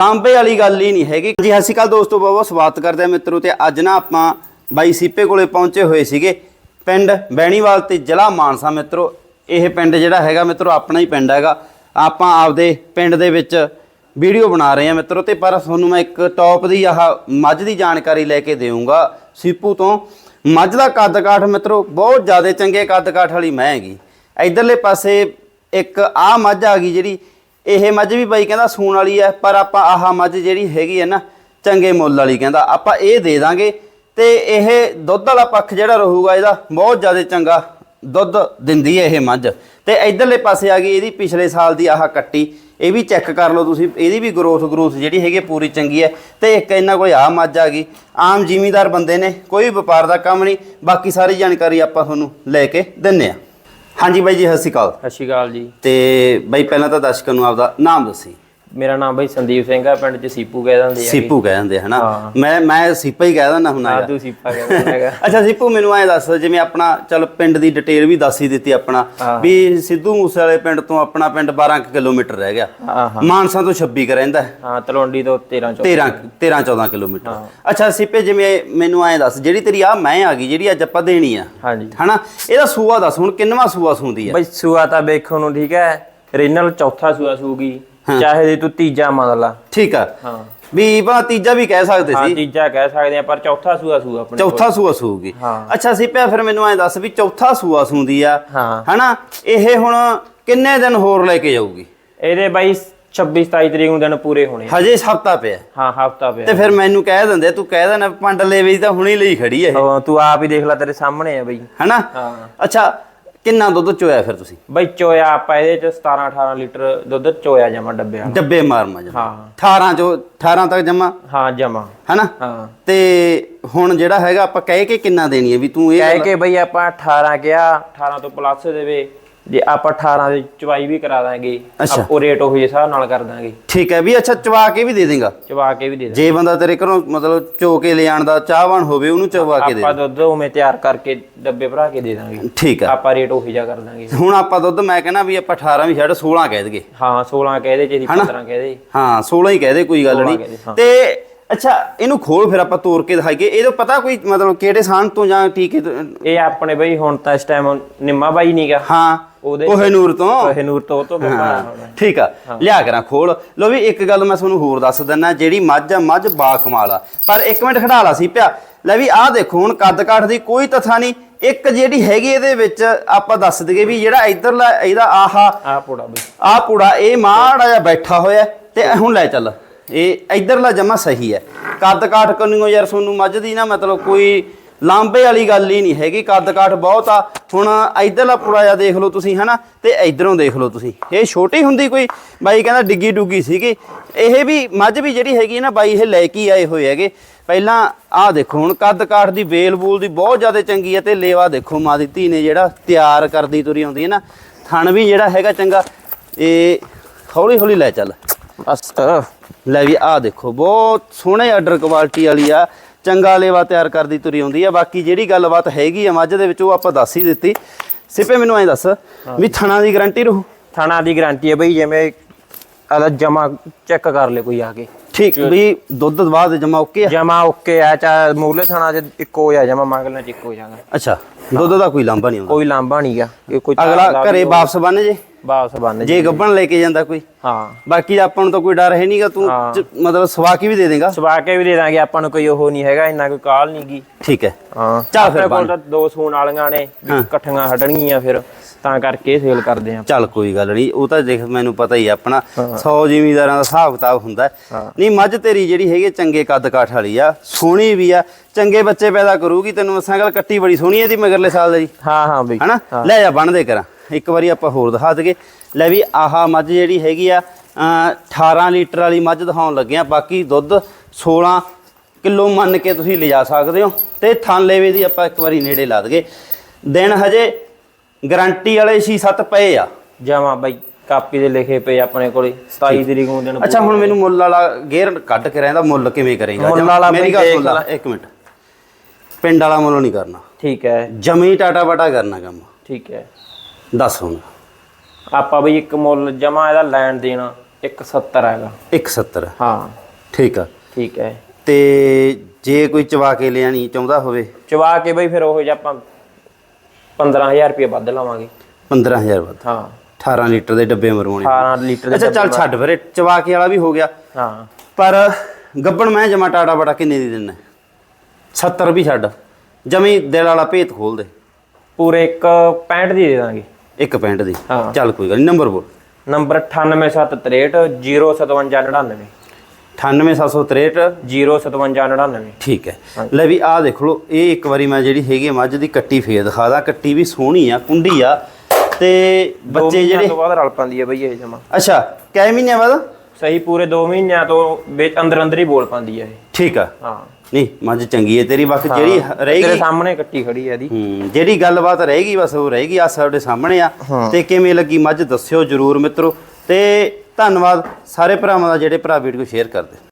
ਤਾਂਬੇ ਵਾਲੀ ਗੱਲ ਹੀ ਨਹੀਂ ਹੈਗੀ। ਜੀ ਸਤਿ ਸ਼੍ਰੀ ਅਕਾਲ ਦੋਸਤੋ, ਬਹੁਤ ਬਹੁਤ ਸਵਾਗਤ ਕਰਦੇ ਆ ਮਿੱਤਰੋ ਤੇ ਅੱਜ ਨਾ ਆਪਾਂ ਬਾਈ ਸੀਪੇ ਕੋਲੇ ਪਹੁੰਚੇ ਹੋਏ ਸੀਗੇ। ਪਿੰਡ ਬੈਣੀਵਾਲ ਤੇ ਜ਼ਿਲ੍ਹਾ ਮਾਨਸਾ ਮਿੱਤਰੋ, ਇਹ ਪਿੰਡ ਜਿਹੜਾ ਹੈਗਾ ਮਿੱਤਰੋ, ਆਪਣਾ ਹੀ ਪਿੰਡ ਹੈਗਾ। ਆਪਾਂ ਆਪਦੇ ਪਿੰਡ ਦੇ ਵਿੱਚ ਵੀਡੀਓ ਬਣਾ ਰਹੇ ਆ ਮਿੱਤਰੋ ਤੇ, ਪਰ ਤੁਹਾਨੂੰ ਮੈਂ ਇੱਕ ਟੌਪ ਦੀ ਆਹ ਮੱਝ ਦੀ ਜਾਣਕਾਰੀ ਲੈ ਕੇ ਦੇਵਾਂਗਾ ਸੀਪੂ ਤੋਂ। ਮੱਝ ਦਾ ਕੱਦ ਕਾਠ ਮਿੱਤਰੋ, ਬਹੁਤ ਜ਼ਿਆਦਾ ਚੰਗੇ ਕੱਦ ਕਾਠ ਵਾਲੀ ਮੈਂ ਹੈਗੀ। ਇਧਰਲੇ ਪਾਸੇ ਇੱਕ ਆਹ ਮੱਝ ਆ ਗਈ ਜਿਹੜੀ ਇਹ ਮੱਝ ਵੀ ਬਾਈ ਕਹਿੰਦਾ ਸੂਣ ਵਾਲੀ ਹੈ ਪਰ ਆਪਾਂ ਆਹ ਮੱਝ ਜਿਹੜੀ ਹੈਗੀ ਹੈ ਨਾ, ਚੰਗੇ ਮੁੱਲ ਵਾਲੀ ਕਹਿੰਦਾ। ਆਪਾਂ ਇਹ ਦੇ ਦਾਂਗੇ ਤੇ ਇਹ ਦੁੱਧ ਵਾਲਾ ਪੱਖ ਜਿਹੜਾ ਰਹੂਗਾ ਇਹਦਾ, ਬਹੁਤ ਜ਼ਿਆਦਾ ਚੰਗਾ ਦੁੱਧ ਦਿੰਦੀ ਹੈ ਇਹ ਮੱਝ। ਤੇ ਇਧਰਲੇ ਪਾਸੇ ਆ ਗਈ ਇਹਦੀ ਪਿਛਲੇ ਸਾਲ ਦੀ ਆਹ ਕੱਟੀ, ਇਹ ਵੀ ਚੈੱਕ ਕਰ ਲਓ ਤੁਸੀਂ, ਇਹਦੀ ਵੀ ਗਰੋਥ ਗਰੋਥ ਜਿਹੜੀ ਹੈਗੀ ਪੂਰੀ ਚੰਗੀ ਹੈ ਤੇ ਇੱਕ ਇਹਨਾਂ ਕੋਈ ਆ ਮੱਝ ਆ ਗਈ, ਆਮ ਜ਼ਿਮੀਦਾਰ ਬੰਦੇ ਨੇ, ਕੋਈ ਵਪਾਰ ਦਾ ਕੰਮ ਨਹੀਂ, ਬਾਕੀ ਸਾਰੀ ਜਾਣਕਾਰੀ ਆਪਾਂ ਤੁਹਾਨੂੰ ਲੈ ਕੇ ਦਿੰਨੇ ਆ। ਹਾਂਜੀ ਬਾਈ ਜੀ ਸਤਿ ਸ਼੍ਰੀ ਅਕਾਲ। ਸਤਿ ਸ਼੍ਰੀ ਅਕਾਲ ਜੀ। ਤੇ ਬਾਈ ਪਹਿਲਾਂ ਤਾਂ ਦਰਸ਼ਕਾਂ ਨੂੰ ਆਪਦਾ ਨਾਮ ਦੱਸੀ। ਮੇਰਾ ਨਾਮ ਬਈ ਸੰਦੀਪ ਸਿੰਘ ਆ ਪਿੰਡ ਚ ਸੀਪੂ ਕਹਿ ਦਿੰਦੇ ਆ ਸੀਪੂ ਕਹਿ ਦਿੰਦੇ ਹਨਾ। ਮੈਂ ਮੈਂ ਸੀਪਾ ਹੀ ਕਹਿ ਦਿੰਦਾ ਹੁੰਦਾ ਹਾਂ। ਤੂੰ ਸੀਪਾ ਕਹਿ ਦਿੰਦਾ ਹੈਗਾ। ਅੱਛਾ ਸੀਪੂ ਮੈਨੂੰ ਐ ਦੱਸ ਜਿਵੇਂ ਆਪਣਾ ਚਲ ਪਿੰਡ ਦੀ ਡਿਟੇਲ ਵੀ ਦੱਸ ਹੀ ਦਿੱਤੀ ਆਪਣਾ। ਵੀ ਸਿੱਧੂ ਮੂਸੇ ਵਾਲੇ ਪਿੰਡ ਤੋਂ ਆਪਣਾ ਪਿੰਡ 12 ਕੁ ਕਿਲੋਮੀਟਰ ਰਹਿ ਗਿਆ। ਮਾਨਸਾ ਤੋਂ 26 ਕ ਰਹਿੰਦਾ ਹੈ। ਤਲਵੰਡੀ ਤੋਂ 13 ਚੌ 13 13 14 ਕਿਲੋਮੀਟਰ। ਅੱਛਾ ਸੀਪੇ ਜਿਵੇਂ ਮੈਨੂੰ ਐ ਦੱਸ ਜਿਹੜੀ ਤੇਰੀ ਆ ਮੈਂ ਆ ਗਈ ਜਿਹੜੀ ਅੱਜ ਆਪਾਂ ਦੇਣੀ ਆ ਹਨਾ? ਇਹਦਾ ਸੂਆ ਦੱਸ ਹੁਣ ਕਿੰਨਵਾ ਸੂਆ ਸੂੰਦੀ ਆ? ਬਈ ਸੂਆ ਤਾਂ ਵੇਖੋ ਨੂੰ ਠੀਕ ਹੈ ਰੀਨਲ ਚੌਥਾ ਸੂਆ ਸੂਗੀ। ਚਾਹੇ ਜੇ ਤੂੰ ਤੀਜਾ ਮੰਨ ਲਾ। ਠੀਕ ਆ। ਹਾਂ। ਵੀ ਭਾ ਤੀਜਾ ਵੀ ਕਹਿ ਸਕਦੇ ਹਾਂ ਸੀ। ਤੀਜਾ ਕਹਿ ਸਕਦੇ ਆ ਪਰ ਚੌਥਾ ਸੂਆ ਸੂ ਆਪਣੇ ਕੋਲ। ਚੌਥਾ ਸੂਆ ਸੂਗੀ। ਹਾਂ। ਅੱਛਾ ਸੀਪਿਆ ਫਿਰ ਮੈਨੂੰ ਐ ਦੱਸ ਵੀ ਚੌਥਾ ਸੂਆ ਸੂੰਦੀ ਆ। ਹਾਂ। ਹਨਾ? ਇਹ ਹੁਣ ਕਿੰਨੇ ਦਿਨ ਹੋਰ ਲੈ ਕੇ ਜਾਊਗੀ? ਇਹਦੇ ਬਾਈ 26 27 ਤਰੀਕ ਨੂੰ ਦਿਨ ਪੂਰੇ ਹੋਣੇ ਆ। ਹਜੇ ਹਫਤਾ ਪਿਆ। ਹਾਂ ਹਫਤਾ ਤੇ ਪਿਆ ਫਿਰ ਮੈਨੂੰ ਕਹਿ ਦਿੰਦੇ ਤੂੰ ਕਹਿ ਦੇਣਾ ਪੰਡ ਲੈਵੇ ਤਾਂ ਹੁਣੀ ਲਈ ਖੜੀ ਐ ਇਹ। ਹਾਂ, ਤੂੰ ਆਪ ਹੀ ਦੇਖ ਲੈ ਤੇਰੇ ਸਾਹਮਣੇ ਆ ਬਈ। ਹਨਾ? ਹਾਂ। ਅੱਛਾ ਕਿੰਨਾ ਦੁੱਧ ਚੋਇਆ ਫਿਰ ਤੁਸੀਂ? ਬਈ ਚੋਇਆ ਆਪਾਂ ਇਹਦੇ ਚ 17 18 ਲੀਟਰ ਦੁੱਧ ਚੋਇਆ ਜਮਾ ਡੱਬੇ ਵਾਲਾ ਡੱਬੇ ਮਾਰ ਮਾ ਜਮਾ। ਹਾਂ। 18 ਚੋਂ 18 ਤੱਕ ਜਮਾ? ਹਾਂ ਜਮਾ। ਹਨਾ? ਹਾਂ। ਤੇ ਹੁਣ ਜਿਹੜਾ ਹੈਗਾ ਆਪਾਂ ਕਹਿ ਕੇ ਕਿੰਨਾ ਦੇਣੀ ਹੈ ਵੀ ਤੂੰ ਇਹ ਕਹਿ ਗੱਲ- ਕੇ ਬਈ ਆਪਾਂ 18 ਕਿਹਾ 18 ਤੋਂ ਪਲੱਸ ਦੇਵੇ ਜੇ ਆਪਾਂ 18 ਦੀ ਚਵਾਈ ਵੀ ਕਰਾ ਦਾਂਗੇ। ਆਪੋ ਰੇਟ ਉਹੀ ਹਿਸਾਬ ਨਾਲ ਕਰ ਦਾਂਗੇ। ਠੀਕ ਹੈ ਵੀ ਅੱਛਾ ਚਵਾ ਕੇ ਵੀ ਦੇ ਦੇਗਾ। ਚਵਾ ਕੇ ਵੀ ਦੇ ਦਾਂਗੇ। ਜੇ ਬੰਦਾ ਤੇਰੇ ਘਰੋਂ ਮਤਲਬ ਚੋ ਕੇ ਲਿਆਣ ਦਾ ਚਾਹਵਾਨ ਹੋਵੇ ਉਹਨੂੰ ਚਵਾ ਕੇ ਦੇ ਆਪਾਂ ਦੁੱਧ ਉਵੇਂ ਤਿਆਰ ਕਰਕੇ ਡੱਬੇ ਭਰਾ ਕੇ ਦੇ ਦਾਂਗੇ। ਠੀਕ ਆ ਆਪਾਂ ਰੇਟ ਉਹੀ ਜਾ ਕਰ ਦਾਂਗੇ। ਹੁਣ ਆਪਾਂ ਦੁੱਧ ਮੈਂ ਕਹਿੰਦਾ ਵੀ ਆਪਾਂ 18 ਵੀ ਛੱਡ 16 ਕਹਿ ਦਈਏ। ਹਾਂ 16 ਕਹਿ ਦੇ ਜਿਹਦੀ 15 ਕਹਿ ਦੇ। ਹਾਂ 16 ਹੀ ਕਹਿ ਦੇ ਕੋਈ ਗੱਲ 16 ਨਹੀਂ। ਦੇ, ਹਾਂ। ਤੇ ਅੱਛਾ ਇਹਨੂੰ ਖੋਲ ਫਿਰ ਆਪਾਂ ਤੋੜ ਕੇ ਦਿਖਾਈਏ। ਇਹਦਾ ਪਤਾ ਕੋਈ ਮਤਲਬ ਕਿਹੜੇ ਸਾਨ ਤੋਂ ਜਾਂ ਟੀਕੇ ਇਹ ਆਪਣੇ ਬਈ ਹੁਣ ਤਾਂ ਇਸ ਟਾਈਮ ਨਿੰਮਾ ਬਾਈ ਨਹੀਂਗਾ ਹਾਂ। ਉਹਦੇ ਕੋਹੇ ਨੂਰ ਤੋਂ? ਇਹ ਨੂਰ ਤੋਂ ਉਹ ਤੋਂ ਬੰਦਾ ਹੋਣਾ। ਠੀਕ ਆ। ਲਿਆ ਕਰਾਂ ਖੋਲ। ਲੋ ਵੀ ਇੱਕ ਗੱਲ ਮੈਂ ਤੁਹਾਨੂੰ ਹੋਰ ਦੱਸ ਦਿੰਦਾ ਜਿਹੜੀ ਮੱਝ ਆ ਮੱਝ ਬਾ ਕਮਾਲ ਆ। ਪਰ ਇੱਕ ਮਿੰਟ ਖੜਾ ਲਾ ਸੀ ਪਿਆ। ਲੈ ਵੀ ਆਹ ਦੇਖੋ ਹੁਣ ਕੱਦ ਕਾਠ ਦੀ ਕੋਈ ਤਥਾ ਨਹੀਂ। ਇੱਕ ਜਿਹੜੀ ਹੈਗੀ ਇਹਦੇ ਵਿੱਚ ਆਪਾਂ ਦੱਸ ਦਈਏ ਵੀ ਜਿਹੜਾ ਇਧਰਲਾ ਇਹਦਾ ਆਹਾ ਆ ਪੋੜਾ ਬਈ। ਆ ਪੂੜਾ ਇਹ ਮਾੜਾ ਜਿਹਾ ਬੈਠਾ ਹੋਇਆ ਤੇ ਹੁਣ ਲੈ ਚੱਲ। ਇਹ ਇਧਰਲਾ ਜਮਾ ਸਹੀ ਹੈ। ਕੱਦ ਕਾਠ ਕੰਨਿਓ ਯਾਰ ਤੁਹਾਨੂੰ ਮੱਝ ਦੀ ਨਾ ਮਤਲਬ ਕੋਈ ਲਾਂਬੇ ਵਾਲੀ ਗੱਲ ਹੀ ਨਹੀਂ ਹੈਗੀ ਕੱਦ ਕਾਠ ਬਹੁਤ ਆ। ਹੁਣ ਇਧਰਲਾ ਪੂੜਾ ਜਿਹਾ ਦੇਖ ਲਓ ਤੁਸੀਂ ਹਨਾ? ਤੇ ਇਧਰੋਂ ਦੇਖ ਲਓ ਤੁਸੀਂ। ਇਹ ਛੋਟੀ ਹੁੰਦੀ ਕੋਈ ਬਾਈ ਕਹਿੰਦਾ ਡਿੱਗੀ ਡੁੱਗੀ ਸੀਗੀ। ਇਹ ਵੀ ਮੱਝ ਵੀ ਜਿਹੜੀ ਹੈਗੀ ਨਾ ਬਾਈ ਇਹ ਲੈ ਕੇ ਆਏ ਹੋਏ ਹੈਗੇ। ਪਹਿਲਾਂ ਆਹ ਦੇਖੋ ਹੁਣ ਕੱਦ ਕਾਠ ਦੀ ਵੇਲ ਬੂਲ ਦੀ ਬਹੁਤ ਜ਼ਿਆਦਾ ਚੰਗੀ ਹੈ ਤੇ ਲੇਵਾ ਦੇਖੋ ਮਾਂ ਦੀ ਧੀ ਨੇ ਜਿਹੜਾ ਤਿਆਰ ਕਰਦੀ ਤੁਰੀ ਆਉਂਦੀ ਹੈ ਨਾ। ਥਣ ਵੀ ਜਿਹੜਾ ਹੈਗਾ ਚੰਗਾ। ਇਹ ਹੌਲੀ ਹੌਲੀ ਲੈ ਚੱਲ। ਬਸ ਲੈ ਵੀ ਆਹ ਦੇਖੋ ਬਹੁਤ ਸੋਹਣੇ ਆਰਡਰ ਕੁਆਲਿਟੀ ਵਾਲੀ ਆ। ਚੰਗਾ ਲੇਵਾ ਤਿਆਰ ਕਰਦੀ ਤੁਰੀ ਆਉਂਦੀ ਆ। ਬਾਕੀ ਜਿਹੜੀ ਗੱਲਬਾਤ ਹੈਗੀ ਆ ਮੱਝ ਦੇ ਵਿੱਚ ਉਹ ਆਪਾਂ ਦੱਸ ਹੀ ਦਿੱਤੀ। ਸਿਪੇ ਮੈਨੂੰ ਐਂ ਦੱਸ ਵੀ ਥਣਾ ਦੀ ਗਾਰੰਟੀ ਰਹੂ? ਥਾਣਾ ਦੀ ਗਾਰੰਟੀ ਹੈ ਬਈ ਜਿਵੇਂ ਆਦਾ ਜਮਾ ਚੈੱਕ ਕਰ ਲੈ ਕੋਈ ਆ ਕੇ। ਠੀਕ ਵੀ ਦੁੱਧ ਬਾਅਦ ਜਮਾ ਓਕੇ ਆ? ਜਮਾ ਓਕੇ ਆ ਚਾ ਮੂਰਲੇ ਥਾਣਾ ਚ ਇੱਕੋ ਆ ਜਮਾ ਮੰਗਲਾਂ ਚ ਇੱਕੋ ਜਾਗਾ। ਅੱਛਾ ਦੁੱਧ ਦਾ ਕੋਈ ਲਾਂਭਾ ਨਹੀਂ ਆਉਂਦਾ। ਕੋਈ ਲਾਂਭਾ ਨਹੀਂਗਾ ਇਹ ਕੋਈ ਅਗਲਾ ਘਰੇ ਵਾਪਸ ਬੰਨ ਜੇ। ਵਾਪਸ ਬੰਨ ਜੇ ਗੱਬਣ ਲੈ ਕੇ ਜਾਂਦਾ ਕੋਈ? ਹਾਂ। ਬਾਕੀ ਆਪਾਂ ਨੂੰ ਤਾਂ ਕੋਈ ਡਰ ਹੈ ਨਹੀਂਗਾ ਤੂੰ ਹਾਂ। ਚ- ਮਤਲਬ ਸਵਾ ਕੇ ਵੀ ਦੇ ਦੇਗਾ? ਸਵਾ ਕੇ ਵੀ ਦੇ ਦਾਂਗੇ ਆਪਾਂ ਨੂੰ ਕੋਈ ਉਹ ਨਹੀਂ ਹੈਗਾ ਇੰਨਾ ਕੋਈ ਕਾਲ ਨਹੀਂਗੀ ਠੀਕ ਹੈ। ਹਾਂ। ਚੱਲ ਫਿਰ ਆਪਣੇ ਕੋਲ ਬੰਨ। ਤਾਂ ਦੋ ਸੂਣ ਵਾਲੀਆਂ ਨੇ ਵੀ ਹਾਂ। ਇਕੱਠੀਆਂ ਹਟਣਗੀਆਂ ਫਿਰ ਤਾਂ ਕਰਕੇ ਸੇਲ ਕਰਦੇ ਆ। ਚੱਲ ਕੋਈ ਗੱਲ ਨਹੀਂ ਉਹ ਤਾਂ ਦੇਖ ਮੈਨੂੰ ਪਤਾ ਹੀ ਆ ਆਪਣਾ 100 ਜ਼ਿਮੀਦਾਰਾਂ ਦਾ ਹਿਸਾਬ ਕਿਤਾਬ ਹੁੰਦਾ ਹੈ। ਨਹੀਂ ਮੱਝ ਤੇਰੀ ਜਿਹੜੀ ਹੈਗੀ ਚੰਗੇ ਕੱਦ ਕਾਠ ਵਾਲੀ ਆ ਸੋਹਣੀ ਵੀ ਆ ਚੰਗੇ ਬੱਚੇ ਪੈਦਾ ਕਰੂਗੀ ਤੈਨੂੰ ਮਸਾਂ ਗੱਲ ਕੱਟੀ ਬੜੀ ਸੋਹਣੀ ਹੈ ਦੀ ਮਗਰਲੇ ਸਾਲ ਦੀ। ਹਾਂ ਹਾਂ ਬਈ। ਹਨਾ? ਲੈ ਜਾ ਬੰਨ ਦੇ ਕਰਾਂ। ਇੱਕ ਵਾਰੀ ਆਪਾਂ ਹੋਰ ਦਿਖਾ ਦਈਏ। ਲੈ ਵੀ ਆਹ ਮੱਝ ਜਿਹੜੀ ਹੈਗੀ ਆ ਅਮ 18 ਲੀਟਰ ਵਾਲੀ ਮੱਝ ਦਿਖਾਉਣ ਲੱਗੇ ਆ। ਬਾਕੀ ਦੁੱਧ 16 ਕਿਲੋ ਮੰਨ ਕੇ ਤੁਸੀਂ ਲਿਜਾ ਸਕਦੇ ਹੋ ਤੇ ਥਣ ਲੇਵੇ ਦੀ ਆਪਾਂ ਇੱਕ ਵਾਰੀ ਨੇੜੇ ਲਾ ਦਈਏ। ਦਿਨ ਹਜੇ ਗਾਰੰਟੀ ਵਾਲੇ 6-7 ਪਏ ਆ। ਜਮਾ ਬਈ ਕਾਪੀ ਦੇ ਲਿਖੇ ਪਏ ਆਪਣੇ ਕੋਲੇ 27 ਤਰੀਕ ਨੂੰ ਦਿਨ ਅੱਛਾ ਹੁਣ ਮੈਨੂੰ ਮੁੱਲ ਵਾਲਾ ਗੇਅਰ ਕੱਢ ਕੇ ਰਹਿੰਦਾ ਮੁੱਲ ਕਿਵੇਂ ਕਰੇਗਾ? ਮੁੱਲ ਵਾਲਾ ਮੇਰੀ ਗੱਲ ਸੁਣ ਲੈ ਲੈ। ਇੱਕ ਮਿੰਟ। ਪਿੰਡ ਵਾਲਾ ਮੁੱਲ ਨਹੀਂ ਕਰਨਾ। ਠੀਕ ਹੈ। ਜਮੀ ਟਾਟਾ ਬਾਟਾ ਕਰਨਾ ਕੰਮ। ਠੀਕ ਹੈ। ਦੱਸ ਹੁਣ। ਆਪਾਂ ਬਈ ਇੱਕ ਮੁੱਲ ਜਮਾ ਇਹਦਾ ਲੈਣ ਦੇਣਾ 170 ਹੈਗਾ। 170 ਹਾਂ। ਠੀਕ ਆ। ਠੀਕ ਹੈ। ਤੇ ਜੇ ਕੋਈ ਚਵਾ ਕੇ ਲਿਆਣੀ ਚਾਹੁੰਦਾ ਹੋਵੇ? ਚਵਾ ਕੇ ਬਈ ਫਿਰ ਉਹ ਜਿਹਾ ਆਪਾਂ 15000 ਰੁਪਏ ਵੱਧ ਲਵਾਂਗੇ। 15000 ਵੱਧ। ਹਾਂ। 18 ਲੀਟਰ ਦੇ ਡੱਬੇ ਮਰਵਾਉਣੇ। 18 ਲੀਟਰ ਦੇ ਅੱਛਾ ਚੱਲ ਛੱਡ ਫਿਰ ਚਵਾਕੇ ਵਾਲਾ ਵੀ ਹੋ ਗਿਆ। ਹਾਂ। ਪਰ ਗੱਬਣ ਮੈਂ ਜਮਾ ਟਾਟਾ ਬੜਾ ਕਿੰਨੇ ਦੀ ਦਿੰਨਾ? 70 ਵੀ ਛੱਡ। ਜਮੀ ਦਿਲ ਵਾਲਾ ਭੇਤ ਖੋਲ ਦੇ। ਪੂਰੇ ਇੱਕ 65 ਦੀ ਦੇ ਦਾਂਗੇ। ਇੱਕ ਪੈਂਟ ਦੀ। ਹਾਂ। ਚੱਲ ਕੋਈ ਗੱਲ ਨਹੀਂ ਨੰਬਰ ਬੋਲ। ਨੰਬਰ 98763 05799 98763 05799 ਠੀਕ ਹੈ। ਲੈ ਵੀ ਆਹ ਦੇਖ ਲਓ ਇਹ ਇੱਕ ਵਾਰੀ ਮੈਂ ਜਿਹੜੀ ਹੈਗੀ ਆ ਮੱਝ ਦੀ ਕੱਟੀ ਫੇਰ ਦਿਖਾ ਦਾਂ। ਕੱਟੀ ਵੀ ਸੋਹਣੀ ਆ ਕੁੰਡੀ ਆ। ਤੇ ਬੱਚੇ ਜਿਹੜੇ ਤੋਂ ਬਾਅਦ ਰਲ ਪੈਂਦੀ ਹੈ ਬਈ ਇਹ ਜਮਾ। ਅੱਛਾ ਕੈ ਮਹੀਨਿਆਂ ਬਾਅਦ? ਸਹੀ ਪੂਰੇ 2 ਮਹੀਨਿਆਂ ਤੋਂ ਵਿੱਚ ਅੰਦਰ ਅੰਦਰ ਹੀ ਬੋਲ ਪਾਉਂਦੀ ਹੈ ਇਹ। ਠੀਕ ਆ। ਹਾਂ। ਨਹੀਂ ਮੱਝ ਚੰਗੀ ਹੈ ਤੇਰੀ ਵਕਤ ਜਿਹੜੀ ਤੇਰੇ ਰਹੇਗੀ। ਸਾਹਮਣੇ ਕੱਟੀ ਖੜੀ ਹੈ ਇਹਦੀ। ਹੂੰ ਜਿਹੜੀ ਗੱਲਬਾਤ ਰਹੇਗੀ ਬਸ ਉਹ ਰਹੇਗੀ ਆ ਸਾਡੇ ਸਾਹਮਣੇ ਆ। ਤੇ ਕਿਵੇਂ ਲੱਗੀ ਮੱਝ ਦੱਸਿਓ ਜਰੂਰ ਮਿੱਤਰੋ। ਤੇ ਧੰਨਵਾਦ ਸਾਰੇ ਭਰਾਵਾਂ ਦਾ ਜਿਹੜੇ ਭਰਾ ਵੀਡੀਓ ਸ਼ੇਅਰ ਕਰਦੇ।